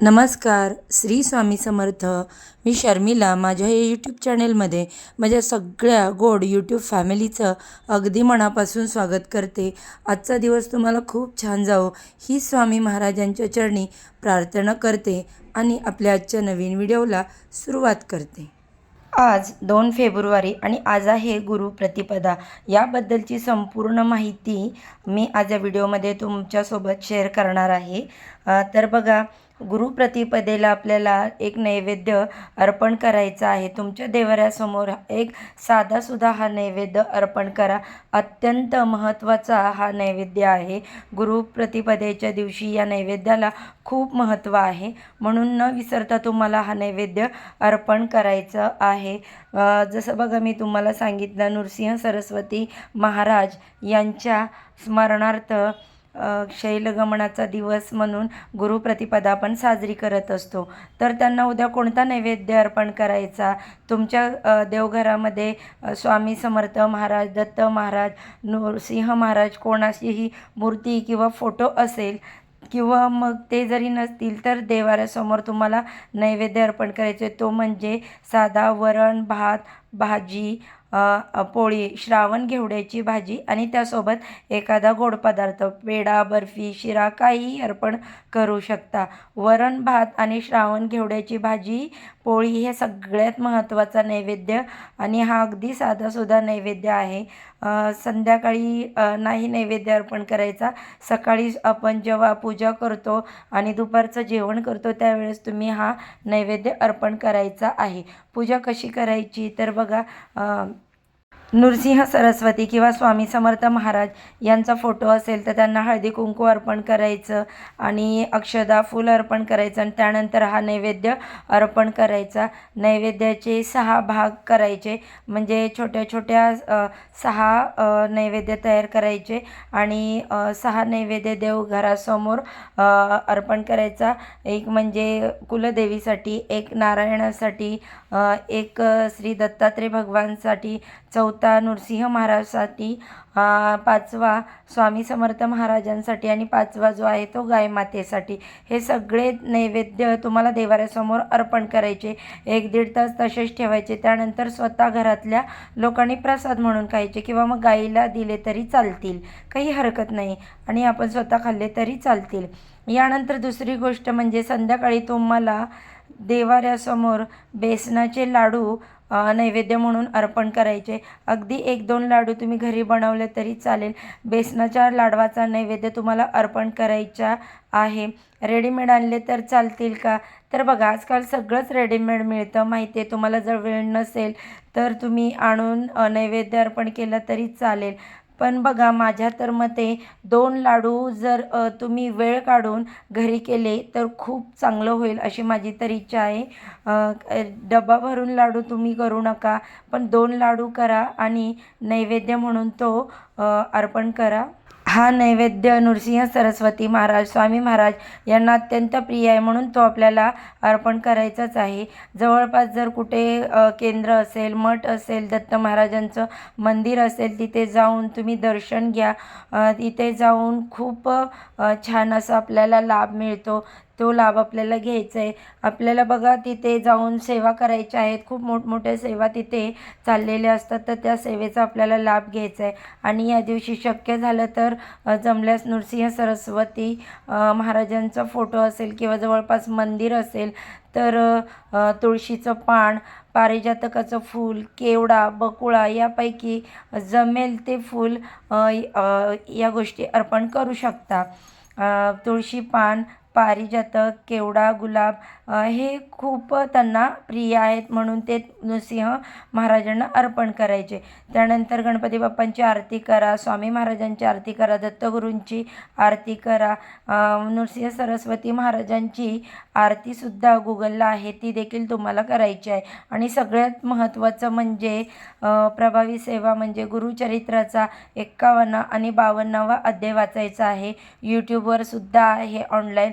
नमस्कार श्री स्वामी समर्थ. मी शर्मिला. माझ्या या यूट्यूब चॅनेलमध्ये माझ्या सगळ्या गोड यूट्यूब फॅमिलीचं अगदी मनापासून स्वागत करते. आजचा दिवस तुम्हाला खूप छान जावो. ही स्वामी महाराजांच्या चरणी प्रार्थना करते आणि आपल्या आजच्या नवीन व्हिडिओला सुरुवात करते. आज दोन फेब्रुवारी आणि आज आहे गुरु प्रतिपदा. याबद्दलची संपूर्ण माहिती मी आज या व्हिडिओमध्ये तुमच्यासोबत शेअर करणार आहे. तर बघा गुरुप्रतिपदेला आपल्याला एक नैवेद्य अर्पण करायचा आहे. तुमच्या देवाऱ्यासमोर एक साधासुद्धा हा नैवेद्य अर्पण करा. अत्यंत महत्त्वाचा हा नैवेद्य आहे. गुरुप्रतिपदेच्या दिवशी या नैवेद्याला खूप महत्त्व आहे. म्हणून न विसरता तुम्हाला हा नैवेद्य अर्पण करायचं आहे. जसं बघा मी तुम्हाला सांगितलं नृसिंह सरस्वती महाराज यांच्या स्मरणार्थ शैलगमनाचा दिवस म्हणून गुरुप्रतिपदा आपण साजरी करत असतो. तर त्यांना उद्या कोणता नैवेद्य अर्पण करायचा? तुमच्या देवघरामध्ये स्वामी समर्थ महाराज दत्त महाराज नृसिंह महाराज कोणाशीही मूर्ती किंवा फोटो असेल किंवा मग ते जरी नसतील तर देवाऱ्यासमोर तुम्हाला नैवेद्य अर्पण करायचे. तो म्हणजे साधा वरण भात भाजी पोळी श्रावण घेवड्याची भाजी आणि त्यासोबत एखादा गोड पदार्थ पेढा बर्फी शिरा काहीही अर्पण करू शकता. वरण भात आणि श्रावण घेवड्याची भाजी पोळी हे सगळ्यात महत्त्वाचा नैवेद्य आणि हा अगदी साधासुद्धा नैवेद्य आहे. संध्याकाळी नाही नैवेद्य अर्पण करायचा. सकाळी आपण जेव्हा पूजा करतो आणि दुपारचं जेवण करतो त्यावेळेस तुम्ही हा नैवेद्य अर्पण करायचा आहे. पूजा कशी करायची? तर बघा नृसिंह सरस्वती किंवा स्वामी समर्थ महाराज यांचा फोटो असेल तर त्यांना हळदी कुंकू अर्पण करायचं आणि अक्षदा फूल अर्पण करायचं आणि त्यानंतर हा नैवेद्य अर्पण करायचा. नैवेद्याचे सहा भाग करायचे. म्हणजे छोट्या छोट्या सहा नैवेद्य तयार करायचे आणि सहा नैवेद्य देव घरासमोर अर्पण करायचा. एक म्हणजे कुलदेवीसाठी एक नारायणासाठी एक श्री दत्तात्रय भगवानसाठी चौथा नृसिंह महाराजसाठी पाचवा स्वामी समर्थ महाराजांसाठी आणि पाचवा जो आहे तो गाय मातेसाठी. हे सगळे नैवेद्य तुम्हाला देवाऱ्यासमोर अर्पण करायचे. एक दीड तास तसेच ठेवायचे. त्यानंतर स्वतः घरातल्या लोकांनी प्रसाद म्हणून खायचे किंवा मग गाईला दिले तरी चालतील. काही हरकत नाही. आणि आपण स्वतः खाल्ले तरी चालतील. यानंतर दुसरी गोष्ट म्हणजे संध्याकाळी तुम्हाला देवाऱ्यासमोर बेसनाचे लाडू नैवेद्य म्हणून अर्पण करायचे. अगदी एक दोन लाडू तुम्ही घरी बनवले तरी चालेल. बेसनाच्या लाडवाचा नैवेद्य तुम्हाला अर्पण करायचा आहे. रेडीमेड आणले तर चालतील का? तर बघा आजकाल सगळंच रेडीमेड मिळतं. माहिती आहे तुम्हाला जर वेळ नसेल तर तुम्ही आणून नैवेद्य अर्पण केलं तरी चालेल. पण बघा माझ्या तर मते दोन लाडू जर तुम्ही वेळ काढून घरी केले तर खूप चांगलं होईल अशी माझी तर इच्छा आहे. डबा भरून लाडू तुम्ही करू नका पण दोन लाडू करा आणि नैवेद्य म्हणून तो अर्पण करा. हा नैवेद्य नृसिंह सरस्वती महाराज स्वामी महाराज यांना अत्यंत प्रिय आहे. म्हणून तो आपल्याला अर्पण करायचाच आहे. जवळपास जर कुठे केंद्र असेल मठ असेल दत्त महाराजांचं मंदिर असेल तिथे जाऊन तुम्ही दर्शन घ्या. तिथे जाऊन खूप छान असा आपल्याला लाभ मिळतो. तो लाभ आपल्याला घ्यायचा आहे आपल्याला बघा तिथे जाऊन सेवा करायच्या आहेत. खूप मोठमोठ्या सेवा तिथे चाललेल्या असतात. तर त्या सेवेचा आपल्याला लाभ घ्यायचा आहे आणि या दिवशी शक्य झालं तर जमल्यास नृसिंह सरस्वती महाराजांचा फोटो असेल किंवा जवळपास मंदिर असेल तर तुळशीचं पान पारिजातकाचं फूल केवडा बकुळा यापैकी जमेल ते फूल या गोष्टी अर्पण करू शकता. तुळशी पान पारिजातक केवडा गुलाब हे खूप त्यांना प्रिय आहेत म्हणून ते नृसिंह महाराजांना अर्पण करायचे. त्यानंतर गणपती बाप्पांची आरती करा स्वामी महाराजांची आरती करा दत्तगुरूंची आरती करा नृसिंह सरस्वती महाराजांची आरतीसुद्धा गुगलला आहे ती देखील तुम्हाला करायची आहे. आणि सगळ्यात महत्त्वाचं म्हणजे प्रभावी सेवा म्हणजे गुरुचरित्राचा एक्कावन्न आणि बावन्नावा अध्याय वाचायचा आहे. यूट्यूबवर सुद्धा आहे ऑनलाईन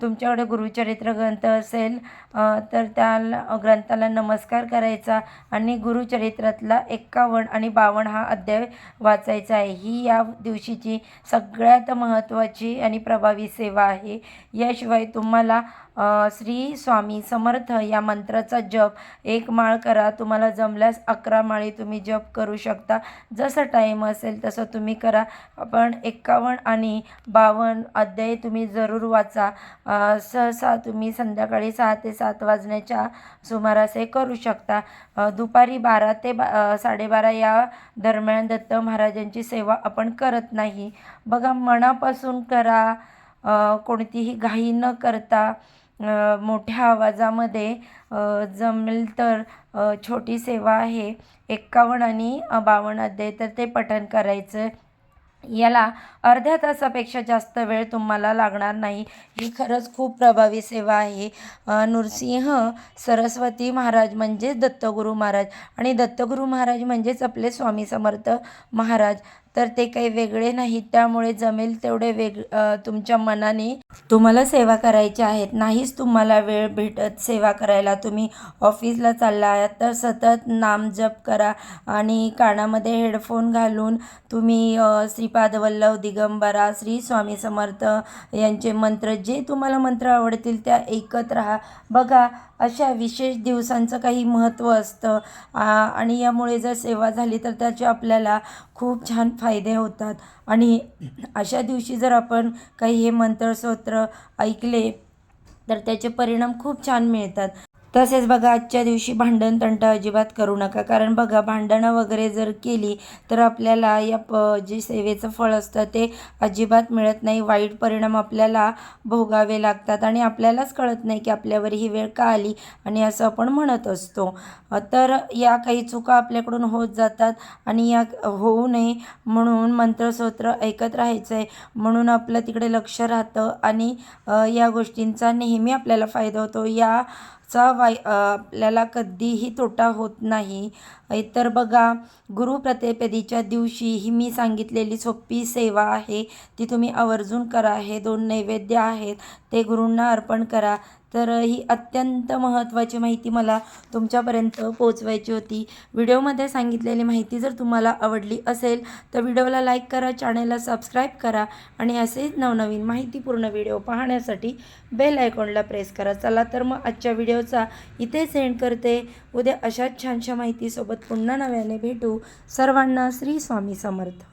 तुमच्याकडे गुरुचरित्र ग्रंथ असेल तर त्या ग्रंथाला नमस्कार करायचा आणि गुरुचरित्रातला एक्कावन्न आणि बावन्न हा अध्याय वाचायचा आहे. ही या दिवशीची सगळ्यात महत्त्वाची आणि प्रभावी सेवा आहे. याशिवाय तुम्हाला श्री स्वामी समर्थ या मंत्राचा जप एक माळ करा. तुम्हाला जमल्यास अकरा माळी तुम्ही जप करू शकता. जसं टाईम असेल तसं तुम्ही करा. पण एक्कावन्न आणि बावन्न अध्याय तुम्ही जरूर वाचा. सहसा तुम्ही संध्याकाळी सहा ते सात वाजण्याच्या सुमारास हे करू शकता. दुपारी बारा ते बा साडेबारा या दरम्यान दत्त महाराजांची सेवा आपण करत नाही. बघा मनापासून करा. कोणतीही घाई न करता मोठ्या आवाजामध्ये जमेल तर छोटी सेवा आहे. एक्कावन्न आणि बावन्न अध्याय तर ते पठण करायचं. याला अर्ध्या तासापेक्षा जास्त वेळ तुम्हाला लागणार नाही. ही खरंच खूप प्रभावी सेवा आहे. नृसिंह सरस्वती महाराज म्हणजेच दत्तगुरू महाराज आणि दत्तगुरू महाराज म्हणजेच आपले स्वामी समर्थ महाराज. तर ते काही वेगळे नाहीत. त्यामुळे जमेल तेवढे वेग तुमच्या मनाने तुम्हाला सेवा करायच्या आहेत. नाहीच तुम्हाला वेळ भेटत सेवा करायला. तुम्ही ऑफिसला चालला आहात तर सतत नाम जप करा आणि कानामध्ये हेडफोन घालून तुम्ही अ, श्रीपाद वल्लभ दिगंबरा श्री स्वामी समर्थ यांचे मंत्र जे तुम्हाला मंत्र आवडतील त्या ऐकत राहा. बघा अशा विशेष दिवसांचं काही महत्त्व असतं. आणि यामुळे जर सेवा झाली तर त्याचे आपल्याला खूप छान फायदे होतात. आणि अशा दिवशी जर आपण काही हे मंत्रस्तोत्र ऐकले तर त्याचे परिणाम खूप छान मिळतात. तसेच बघा आजच्या दिवशी भांडण तंट अजिबात करू नका. कारण बघा भांडणं वगैरे जर केली तर आपल्याला या प जे सेवेचं फळ असतं ते अजिबात मिळत नाही. वाईट परिणाम आपल्याला भोगावे लागतात आणि आपल्यालाच कळत नाही की आपल्यावर ही वेळ का आली आणि असं आपण म्हणत असतो. तर या काही चुका आपल्याकडून होत जातात आणि या होऊ नये म्हणून मंत्रस्तोत्र ऐकत राहायचं आहे म्हणून आपलं तिकडे लक्ष राहतं आणि या गोष्टींचा नेहमी आपल्याला फायदा होतो. या चा वाय आपल्याला कधीही तोटा होत नाही. तर बघा गुरुप्रतिपदेच्या दिवशी ही मी सांगितलेली सोपी सेवा आहे ती तुम्ही आवर्जून करा. हे दोन नैवेद्य आहेत ते गुरूंना अर्पण करा. तर ही अत्यंत महत्त्वाची माहिती मला तुमच्यापर्यंत पोचवायची होती. व्हिडिओमध्ये सांगितलेली माहिती जर तुम्हाला आवडली असेल तर व्हिडिओला लाईक करा चॅनेलला सबस्क्राईब करा आणि असेच नवनवीन माहितीपूर्ण व्हिडिओ पाहण्यासाठी बेल आयकॉनला प्रेस करा. चला तर मग आजच्या व्हिडिओचा इथे सेंड करते. उद्या अशाच छानशा माहितीसोबत पुन्हा नव्याने भेटू. सर्वांना श्री स्वामी समर्थ.